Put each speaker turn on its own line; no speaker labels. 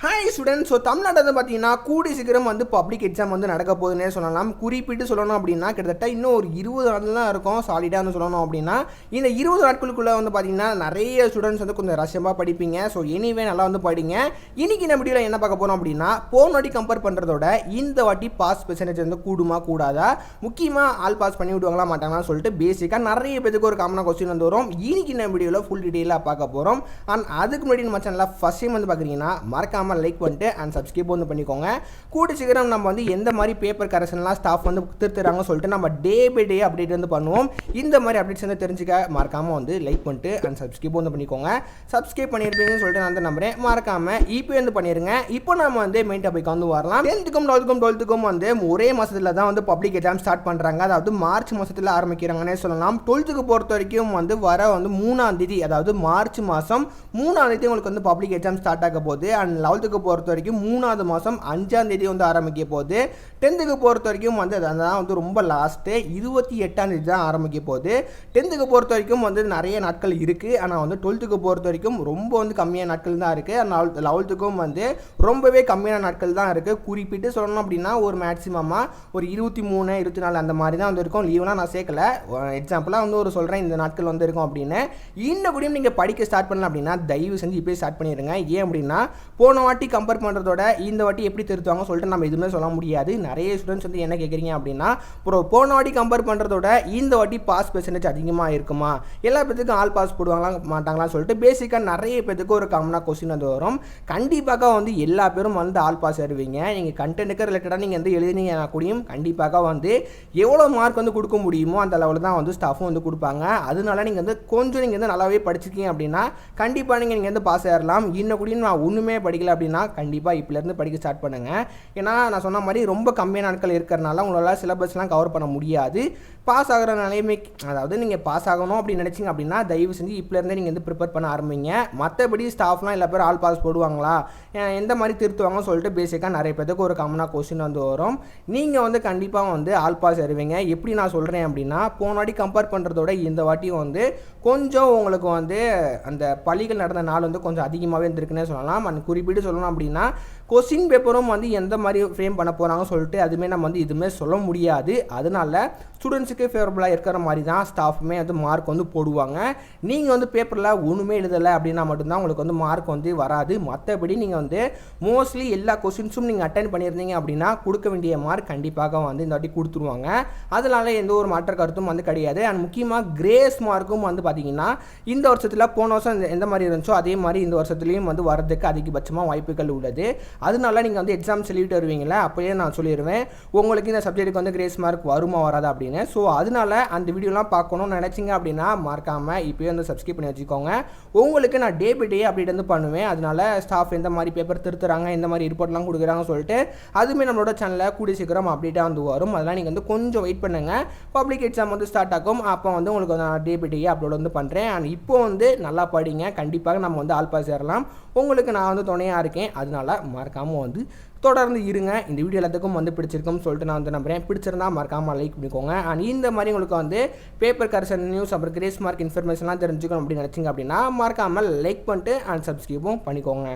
Hi student so தமிழ்நாட்டில் வந்து பார்த்தீங்கன்னா கூடி சீக்கிரம் வந்து பப்ளிக் எக்ஸாம் வந்து நடக்க போகுதுன்னே சொல்லலாம். குறிப்பிட்டு சொல்லணும் அப்படின்னா கிட்டத்தட்ட இன்னும் ஒரு இருபது நாள் தான் இருக்கும். சாலிடாக வந்து சொல்லணும் அப்படின்னா இந்த இருபது நாட்களுக்குள்ளே வந்து பார்த்தீங்கன்னா நிறைய ஸ்டூடெண்ட்ஸ் வந்து கொஞ்சம் ரஷ்யமாக படிப்பீங்க. ஸோ எனிவே நல்லா வந்து படிங்க. இன்றைக்கி இந்த வீடியோவில் என்ன பார்க்க போகிறோம் அப்படின்னா போன வாட்டி கம்பேர் பண்ணுறதோட இந்த வாட்டி பாஸ் பெர்சன்டேஜ் வந்து கூடுமா கூடாதா? முக்கியமாக ஆல் பாஸ் பண்ணி விடுவாங்களா மாட்டாங்களான்னு சொல்லிட்டு பேசிக்காக நிறைய பேருக்கு ஒரு காமனாக கொஸ்டின் வந்து வரும். இன்றைக்கி இந்த வீடியோவில் ஃபுல் டீட்டெயிலாக பார்க்க போகிறோம் அண்ட் அதுக்கு முன்னாடி நம்ம சேனலில் ஃபஸ்ட் டைம் வந்து பார்க்குறீங்கன்னா மறக்காம லைக் பண்ணிட்டு அண்ட் சப்ஸ்கிரைப் வந்து பண்ணிக்கோங்க. கூட்டு சீக்கிரம் நம்ம வந்து எந்த மாதிரி பேப்பர் கரெக்ஷன்லாம் ஸ்டாஃப் வந்து திருத்துறாங்கன்னு சொல்லிட்டு நம்ம டே பை டே அப்டேட் வந்து பண்ணுவோம். இந்த மாதிரி அப்டேட்ஸ் வந்து தெரிஞ்சுக்க மறக்காமல் வந்து லைக் பண்ணிட்டு அண்ட் சப்ஸ்கிரைப் வந்து பண்ணிக்கோங்க. சப்ஸ்கிரைப் பண்ணியிருப்பீங்கன்னு சொல்லிட்டு நான் வந்து நம்புறேன். மறக்காமல் இப்போ வந்து பண்ணிடுங்க இப்போ நம்ம வந்து மெயின் டாபிக் வந்து வரலாம். டென்த்துக்கும் டுவெல்த்துக்கும் டுவெல்த்துக்கும் வந்து ஒரே மாதத்தில் தான் வந்து பப்ளிக் எக்ஸாம் ஸ்டார்ட் பண்ணுறாங்க அதாவது மார்ச் மாதத்தில் ஆரம்பிக்கிறாங்கன்னே சொல்லலாம். டுவெல்த்துக்கு பொறுத்த வரைக்கும் வந்து வர வந்து மூணாம் தேதி அதாவது மார்ச் மாதம் மூணாம் தேதி உங்களுக்கு வந்து பப்ளிக் எக்ஸாம் ஸ்டார்ட் ஆக போகுது. அண்ட் டுவெல்த்துக்கு பொறுத்த வரைக்கும் மூணாவது மாதம் அஞ்சாம் தேதி வந்து ஆரம்பிக்க போகுது. டென்த்துக்கு பொறுத்த வரைக்கும் வந்து அதுதான் வந்து ரொம்ப லாஸ்ட்டு இருபத்தி எட்டாம் தேதி தான் ஆரம்பிக்க போகுது. டென்த்துக்கு பொறுத்த வரைக்கும் வந்து நிறைய நாட்கள் இருக்குது ஆனால் வந்து டுவெல்த்துக்கு பொறுத்த வரைக்கும் ரொம்ப வந்து கம்மியான நாட்கள் தான் இருக்குது ஆனால் லெவல்த்துக்கும் வந்து ரொம்பவே கம்மியான நாட்கள் தான் இருக்குது குறிப்பிட்டு சொல்லணும் அப்படின்னா ஒரு மேக்ஸிமமாக ஒரு இருபத்தி மூணு இருபத்தி நாலு அந்த மாதிரி தான் வந்து இருக்கும். லீவ்லாம் நான் சேர்க்கல. எக்ஸாம்பிளாக வந்து ஒரு சொல்கிறேன் இந்த நாட்கள் வந்து இருக்கும் அப்படின்னு. இன்னும் கூடயும் நீங்கள் படிக்க ஸ்டார்ட் பண்ணல அப்படின்னா தயவு செஞ்சு இப்போயே ஸ்டார்ட் பண்ணிடுங்க ஏன் அப்படின்னா போன வாட்டி கம்பேர் பண்ணுறதோட இந்த வாட்டி எப்படி திருத்துவாங்க சொல்லிட்டு நம்ம எதுவுமே சொல்ல முடியாது. நிறைய ஸ்டூடெண்ட்ஸ் வந்து என்ன கேட்குறீங்க அப்படின்னா ப்ரோ போன வாட்டி கம்பேர் பண்ணுறதோட இந்த வாட்டி பாஸ் பெர்சன்டேஜ் அதிகமாக இருக்குமா? எல்லா பேத்துக்கும் ஆல் பாஸ் போடுவாங்களா மாட்டாங்களான்னு சொல்லிட்டு பேசிக்காக நிறைய பேத்துக்கு ஒரு காமனாக கொஸ்டின் வந்து வரும். கண்டிப்பாக வந்து எல்லா பேரும் வந்து ஆல் பாஸ் வருவீங்க நீங்கள் கண்டென்ட்டுக்கு ரிலேட்டடாக நீங்கள் வந்து எழுதினீங்கன்னா கூடயும் கண்டிப்பாக வந்து எவ்வளோ மார்க் வந்து கொடுக்க முடியுமோ அந்த லெவலில் தான் வந்து ஸ்டாஃபும் வந்து கொடுப்பாங்க. அதனால நீங்கள் வந்து கொஞ்சம் நீங்கள் வந்து நல்லாவே படிச்சிருக்கீங்க அப்படின்னா கண்டிப்பாக நீங்கள் நீங்கள் வந்து பாஸ் ஆயிடலாம் இன்னும் கூட நான் ஒன்றுமே படிக்கல அப்படின்னா கண்டிப்பாக இப்போலேருந்து படிக்க ஸ்டார்ட் பண்ணுங்கள் ஏன்னா நான் சொன்ன மாதிரி ரொம்ப கம்மியான நாட்கள் இருக்கிறனால உங்களால் சிலபஸ்லாம் கவர் பண்ண முடியாது. பாஸ் ஆகிற நிலைமை அதாவது நீங்கள் பாஸ் ஆகணும் அப்படின்னு நினச்சிங்க அப்படின்னா தயவு செஞ்சு இப்போலேருந்தே நீங்கள் வந்து ப்ரிப்பேர் பண்ண ஆரம்பிங்க. மற்றபடி ஸ்டாஃப்லாம் எல்லா பேர் ஆல் பாஸ் போடுவாங்களா? எந்த மாதிரி திருத்துவாங்கன்னு சொல்லிட்டு பேசிக்காக நிறைய பேருக்கு ஒரு காமனாக கொஸ்டின் வந்து வரும். நீங்கள் வந்து கண்டிப்பாக வந்து ஆல் பாஸ் வருவீங்க எப்படி நான் சொல்கிறேன் அப்படின்னா போன வாட்டி கம்பேர் பண்ணுறதோட இந்த வாட்டியும் வந்து கொஞ்சம் உங்களுக்கு வந்து அந்த பள்ளிகள் நடந்த நாள் வந்து கொஞ்சம் அதிகமாகவே இருந்திருக்குன்னே சொல்லலாம். அண்ட் குறிப்பிட்டு சொல்லணும் அப்படின்னா கொஸ்டின் பேப்பரும் வந்து எந்த மாதிரி ஃப்ரேம் பண்ண போகிறாங்கன்னு சொல்லிட்டு அதுவுமே நம்ம வந்து எதுவுமே சொல்ல முடியாது. அதனால ஸ்டூடெண்ட்ஸுக்கு ஃபேவரபுளாக இருக்கிற மாதிரி தான் ஸ்டாஃப்மே வந்து மார்க் வந்து போடுவாங்க. நீங்கள் வந்து பேப்பரில் ஒன்றுமே எழுதலை அப்படின்னா மட்டும்தான் உங்களுக்கு வந்து மார்க் வந்து வராது. மற்றபடி நீங்கள் வந்து மோஸ்ட்லி எல்லா கொஸ்டின்ஸும் நீங்கள் அட்டன் பண்ணியிருந்தீங்க அப்படின்னா கொடுக்க வேண்டிய மார்க் கண்டிப்பாக வந்து இந்த வாட்டி கொடுத்துருவாங்க. அதனால எந்த ஒரு மாற்ற கருத்தும் வந்து கிடையாது. அண்ட் முக்கியமாக கிரேஸ் மார்க்கும் வந்து பார்த்தீங்கன்னா இந்த வருஷத்தில் போன வருஷம் எந்த- எந்த மாதிரி இருந்துச்சோ அதே மாதிரி இந்த வருஷத்துலேயும் வந்து வரதுக்கு அதிகபட்சமாக வாய்ப்புகள் உள்ளது. அதனால நீங்கள் வந்து எக்ஸாம் சொல்லிட்டு வருவீங்களே அப்போயே நான் சொல்லிடுவேன் உங்களுக்கு இந்த சப்ஜெக்ட்டுக்கு வந்து கிரேஸ் மார்க் வருமா வராதா அப்படின்னு. ஸோ அதனால அந்த வீடியோலாம் பார்க்கணும்னு நினச்சிங்க அப்படின்னா மறக்காமல் இப்போயே வந்து சப்ஸ்கிரைப் பண்ணி வச்சுக்கோங்க. உங்களுக்கு நான் டே பை டே அப்டேட் வந்து பண்ணுவேன். அதனால ஸ்டாஃப் எந்த மாதிரி பேப்பர் திருத்துறாங்க எந்த மாதிரி ரிப்போர்ட்லாம் கொடுக்குறாங்கன்னு சொல்லிட்டு அதுவுமே நம்மளோட சேனலில் கூடிய சீக்கிரம் அப்டேட்டாக வந்து வரும். அதெல்லாம் நீங்கள் வந்து கொஞ்சம் வெயிட் பண்ணுங்கள் பப்ளிக் எக்ஸாம் வந்து ஸ்டார்ட் ஆகும். அப்போ வந்து உங்களுக்கு நான் டே பை டே அப்லோட் வந்து பண்ணுறேன் அண்ட் இப்போ வந்து நல்லா படிங்க. கண்டிப்பாக நம்ம வந்து ஆல் பாஸ் ஏறலாம். உங்களுக்கு நான் வந்து துணையாக இருக்கேன். அதனால மறக்காமல் வந்து தொடர்ந்து இருங்க. இந்த வீடியோ எல்லாத்துக்கும் வந்து பிடிச்சிருக்கும்னு சொல்லிட்டு நான் வந்து நம்புறேன். பிடிச்சிருந்தா மறக்காமல் லைக் பண்ணிக்கோங்க. அண்ட் இந்த மாதிரி உங்களுக்கு வந்து பேப்பர் கரெக்ஷன் நியூஸ் அப்புறம் கிரேஸ் மார்க் இன்ஃபர்மேஷன்லாம் தெரிஞ்சுக்கணும் அப்படின்னு நினச்சிங்க அப்படின்னா மறக்காமல் லைக் பண்ணிட்டு அண்ட் சப்ஸ்கிரைபும் பண்ணிக்கோங்க.